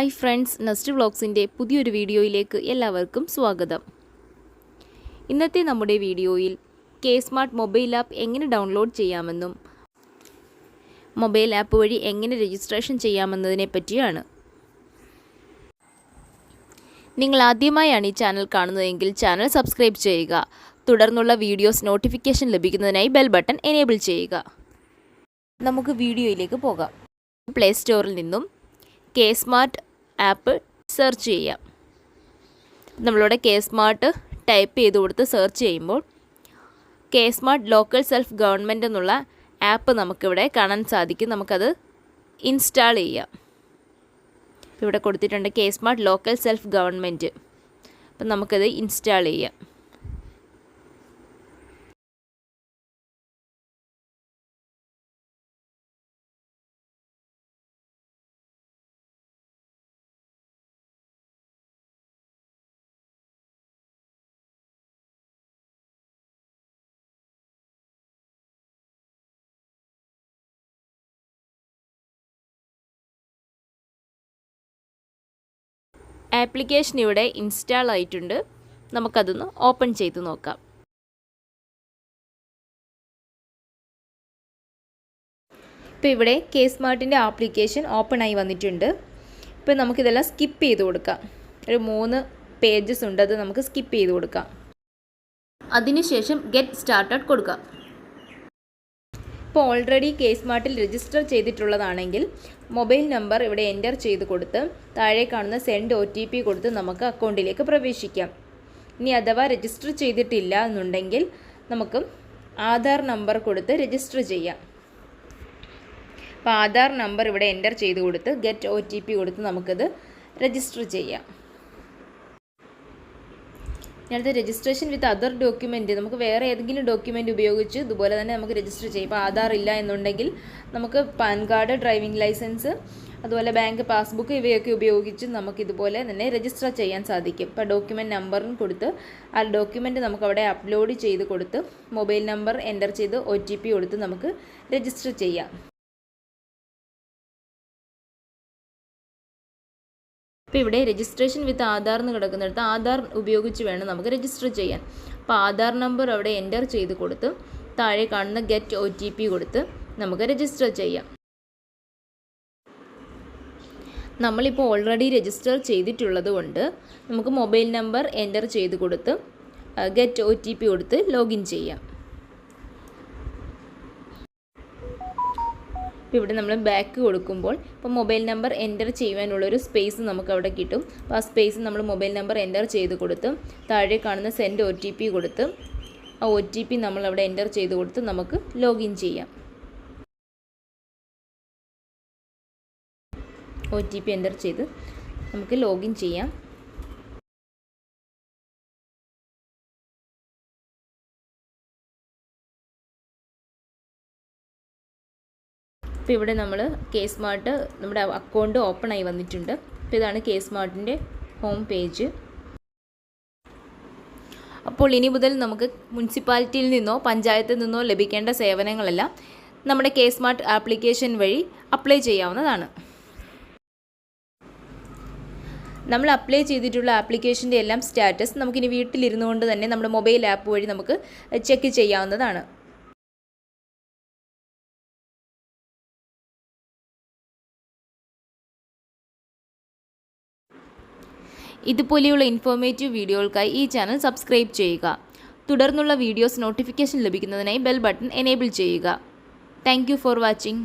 Hi friends nest വ്ളോഗ്സിന്റെ പുതിയൊരു വീഡിയോയിലേക്ക് എല്ലാവർക്കും സ്വാഗതം. ഇന്നത്തെ നമ്മുടെ വീഡിയോയിൽ കെ സ്മാർട്ട് മൊബൈൽ ആപ്പ് എങ്ങനെ ഡൗൺലോഡ് ചെയ്യാമെന്നും മൊബൈൽ ആപ്പ് വഴി എങ്ങനെ രജിസ്ട്രേഷൻ ചെയ്യാമെന്നതിനെ പറ്റിയാണ്. നിങ്ങൾ ആദ്യമായാണ് ഈ ചാനൽ കാണുന്നതെങ്കിൽ ചാനൽ സബ്സ്ക്രൈബ് ചെയ്യുക തുടർന്നുള്ള വീഡിയോസ് നോട്ടിഫിക്കേഷൻ ലഭിക്കുന്നതിനായി ബെൽ ബട്ടൺ എനേബിൾ ചെയ്യുക. നമുക്ക് വീഡിയോയിലേക്ക് പോകാം. പ്ലേ സ്റ്റോറിൽ നിന്നും കെ സ്മാർട്ട് ആപ്പ് സെർച്ച് ചെയ്യാം. നമ്മളിവിടെ കെ സ്മാർട്ട് ടൈപ്പ് ചെയ്ത് കൊടുത്ത് സെർച്ച് ചെയ്യുമ്പോൾ K smart local self government എന്നുള്ള ആപ്പ് നമുക്കിവിടെ കാണാൻ സാധിക്കും. നമുക്കത് ഇൻസ്റ്റാൾ ചെയ്യാം. ഇവിടെ കൊടുത്തിട്ടുണ്ട് K smart local self government അപ്പം നമുക്കത് ഇൻസ്റ്റാൾ ചെയ്യാം. ആപ്ലിക്കേഷൻ ഇവിടെ ഇൻസ്റ്റാൾ ആയിട്ടുണ്ട്. നമുക്കതൊന്ന് ഓപ്പൺ ചെയ്ത് നോക്കാം. ഇപ്പോൾ ഇവിടെ കെ സ്മാർട്ടിന്റെ ആപ്ലിക്കേഷൻ ഓപ്പൺ ആയി വന്നിട്ടുണ്ട്. ഇപ്പോൾ നമുക്കിതെല്ലാം സ്കിപ്പ് ചെയ്ത് കൊടുക്കാം. ഒരു മൂന്ന് പേജസ് ഉണ്ട് അത് നമുക്ക് സ്കിപ്പ് ചെയ്ത് കൊടുക്കാം. അതിനുശേഷം ഗെറ്റ് സ്റ്റാർട്ടഡ് കൊടുക്കാം. ഇപ്പോൾ ഓൾറെഡി കെ സ്മാർട്ടിൽ രജിസ്റ്റർ ചെയ്തിട്ടുള്ളതാണെങ്കിൽ മൊബൈൽ നമ്പർ ഇവിടെ എന്റർ ചെയ്ത് കൊടുത്ത് താഴെ കാണുന്ന സെൻഡ് ഒ ടി പി കൊടുത്ത് നമുക്ക് അക്കൗണ്ടിലേക്ക് പ്രവേശിക്കാം. ഇനി അഥവാ രജിസ്റ്റർ ചെയ്തിട്ടില്ല എന്നുണ്ടെങ്കിൽ നമുക്ക് ആധാർ നമ്പർ കൊടുത്ത് രജിസ്റ്റർ ചെയ്യാം. അപ്പോൾ ആധാർ നമ്പർ ഇവിടെ എന്റർ ചെയ്ത് കൊടുത്ത് ഗെറ്റ് ഒ ടി പി കൊടുത്ത് നമുക്കത് രജിസ്റ്റർ ചെയ്യാം. ഞാനത് രജിസ്ട്രേഷൻ വിത്ത് അതർ ഡോക്യുമെന്റ് നമുക്ക് വേറെ ഏതെങ്കിലും ഡോക്യുമെന്റ് ഉപയോഗിച്ച് ഇതുപോലെ തന്നെ നമുക്ക് രജിസ്റ്റർ ചെയ്യാം. ഇപ്പോൾ ആധാർ ഇല്ല എന്നുണ്ടെങ്കിൽ നമുക്ക് പാൻ കാർഡ് ഡ്രൈവിംഗ് ലൈസൻസ് അതുപോലെ ബാങ്ക് പാസ്ബുക്ക് ഇവയൊക്കെ ഉപയോഗിച്ച് നമുക്ക് ഇതുപോലെ തന്നെ രജിസ്റ്റർ ചെയ്യാൻ സാധിക്കും. ഇപ്പോൾ ഡോക്യുമെന്റ് നമ്പറും കൊടുത്ത് ആ ഡോക്യുമെന്റ് നമുക്ക് അവിടെ അപ്ലോഡ് ചെയ്ത് കൊടുത്ത് മൊബൈൽ നമ്പർ എന്റർ ചെയ്ത് ഒ കൊടുത്ത് നമുക്ക് രജിസ്റ്റർ ചെയ്യാം. ഇപ്പോൾ ഇവിടെ രജിസ്ട്രേഷൻ വിത്ത് ആധാർ എന്ന് കിടക്കുന്നിടത്ത് ആധാർ ഉപയോഗിച്ച് വേണം നമുക്ക് രജിസ്റ്റർ ചെയ്യാൻ. അപ്പോൾ ആധാർ നമ്പർ അവിടെ എന്റർ ചെയ്ത് കൊടുത്ത് താഴെ കാണുന്ന ഗെറ്റ് ഒ ടി പി കൊടുത്ത് നമുക്ക് രജിസ്റ്റർ ചെയ്യാം. നമ്മളിപ്പോൾ ഓൾറെഡി രജിസ്റ്റർ ചെയ്തിട്ടുള്ളത് കൊണ്ട് നമുക്ക് മൊബൈൽ നമ്പർ എന്റർ ചെയ്ത് കൊടുത്ത് ഗെറ്റ് ഒ ടി പി കൊടുത്ത് ലോഗിൻ ചെയ്യാം. ഇപ്പോൾ ഇവിടെ നമ്മൾ ബാക്ക് കൊടുക്കുമ്പോൾ ഇപ്പോൾ മൊബൈൽ നമ്പർ എന്റർ ചെയ്യുവാനുള്ളൊരു സ്പേസ് നമുക്ക് അവിടെ കിട്ടും. അപ്പോൾ ആ സ്പേസ് നമ്മൾ മൊബൈൽ നമ്പർ എന്റർ ചെയ്ത് കൊടുത്ത് താഴെ കാണുന്ന സെൻഡ് ഒ ടി പി കൊടുത്ത് ആ ഒ ടി പി നമ്മൾ അവിടെ എന്റർ ചെയ്ത് കൊടുത്ത് നമുക്ക് ലോഗിൻ ചെയ്യാം. ഒ ടി പി എന്റർ ചെയ്ത് നമുക്ക് ലോഗിൻ ചെയ്യാം. ഇപ്പോൾ ഇവിടെ നമ്മൾ കെ സ്മാർട്ട് നമ്മുടെ അക്കൗണ്ട് ഓപ്പൺ ആയി വന്നിട്ടുണ്ട്. അപ്പോൾ ഇതാണ് കെ സ്മാർട്ടിന്റെ ഹോം പേജ് അപ്പോൾ ഇനി മുതൽ നമുക്ക് മുനിസിപ്പാലിറ്റിയിൽ നിന്നോ പഞ്ചായത്തിൽ നിന്നോ ലഭിക്കേണ്ട സേവനങ്ങളെല്ലാം നമ്മുടെ കെ സ്മാർട്ട് ആപ്ലിക്കേഷൻ വഴി അപ്ലൈ ചെയ്യാവുന്നതാണ്. നമ്മൾ അപ്ലൈ ചെയ്തിട്ടുള്ള ആപ്ലിക്കേഷന്റെ എല്ലാം സ്റ്റാറ്റസ് നമുക്കിനി വീട്ടിലിരുന്നു കൊണ്ട് തന്നെ നമ്മുടെ മൊബൈൽ ആപ്പ് വഴി നമുക്ക് ചെക്ക് ചെയ്യാവുന്നതാണ്. ഇതുപോലെയുള്ള ഇൻഫോർമേറ്റീവ് വീഡിയോകൾക്കായി ഈ ചാനൽ സബ്സ്ക്രൈബ് ചെയ്യുക. തുടർന്നുള്ള വീഡിയോസ് നോട്ടിഫിക്കേഷൻ ലഭിക്കുന്നതിനായി ബെൽ ബട്ടൺ എനേബിൾ ചെയ്യുക. Thank for watching